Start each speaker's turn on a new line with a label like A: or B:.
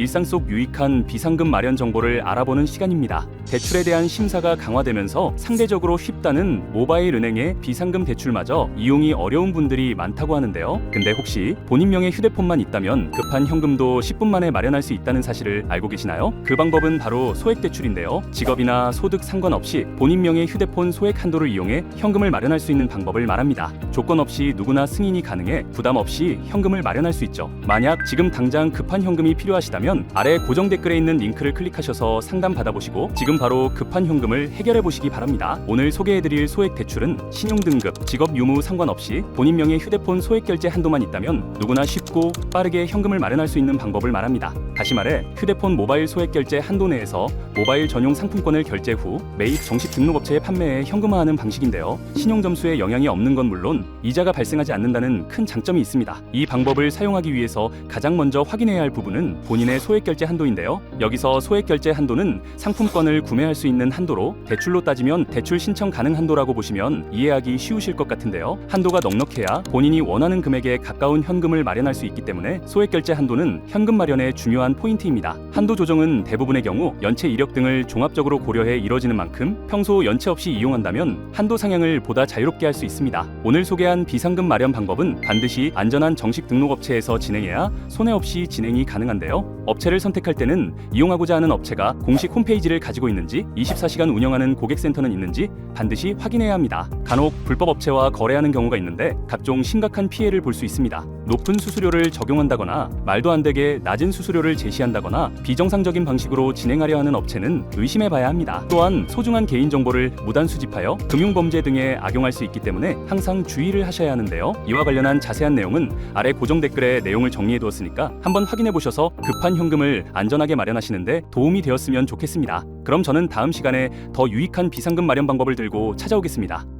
A: 일상 속 유익한 비상금 마련 정보를 알아보는 시간입니다. 대출에 대한 심사가 강화되면서 상대적으로 쉽다는 모바일 은행의 비상금 대출마저 이용이 어려운 분들이 많다고 하는데요. 근데 혹시 본인 명의 휴대폰만 있다면 급한 현금도 10분 만에 마련할 수 있다는 사실을 알고 계시나요? 그 방법은 바로 소액 대출인데요. 직업이나 소득 상관없이 본인 명의 휴대폰 소액 한도를 이용해 현금을 마련할 수 있는 방법을 말합니다. 조건 없이 누구나 승인이 가능해 부담 없이 현금을 마련할 수 있죠. 만약 지금 당장 급한 현금이 필요하시다면 아래 고정 댓글에 있는 링크를 클릭하셔서 상담 받아보시고 지금 바로 급한 현금을 해결해 보시기 바랍니다. 오늘 소개해드릴 소액 대출은 신용 등급, 직업 유무 상관없이 본인 명의 휴대폰 소액 결제 한도만 있다면 누구나 쉽고 빠르게 현금을 마련할 수 있는 방법을 말합니다. 다시 말해 휴대폰 모바일 소액 결제 한도 내에서 모바일 전용 상품권을 결제 후 매입 정식 등록업체에 판매해 현금화하는 방식인데요. 신용 점수에 영향이 없는 건 물론 이자가 발생하지 않는다는 큰 장점이 있습니다. 이 방법을 사용하기 위해서 가장 먼저 확인해야 할 부분은 본인의 소액 결제 한도인데요. 여기서 소액 결제 한도는 상품권을 구매할 수 있는 한도로 대출로 따지면 대출 신청 가능 한도라고 보시면 이해하기 쉬우실 것 같은데요. 한도가 넉넉해야 본인이 원하는 금액에 가까운 현금을 마련할 수 있기 때문에 소액 결제 한도는 현금 마련의 중요한 포인트입니다. 한도 조정은 대부분의 경우 연체 이력 등을 종합적으로 고려해 이뤄지는 만큼 평소 연체 없이 이용한다면 한도 상향을 보다 자유롭게 할 수 있습니다. 오늘 소개한 비상금 마련 방법은 반드시 안전한 정식 등록업체에서 진행해야 손해 없이 진행이 가능한데요. 업체를 선택할 때는 이용하고자 하는 업체가 공식 홈페이지를 가지고 있는지 24시간 운영하는 고객센터는 있는지 반드시 확인해야 합니다. 간혹 불법 업체와 거래하는 경우가 있는데 각종 심각한 피해를 볼 수 있습니다. 높은 수수료를 적용한다거나 말도 안 되게 낮은 수수료를 제시한다거나 비정상적인 방식으로 진행하려 하는 업체는 의심해 봐야 합니다. 또한 소중한 개인 정보를 무단 수집하여 금융 범죄 등에 악용할 수 있기 때문에 항상 주의를 하셔야 하는데요. 이와 관련한 자세한 내용은 아래 고정 댓글에 내용을 정리해 두었으니까 한번 확인해 보셔서 급한 현금을 안전하게 마련하시는데 도움이 되었으면 좋겠습니다. 그럼 저는 다음 시간에 더 유익한 비상금 마련 방법을 들고 찾아오겠습니다.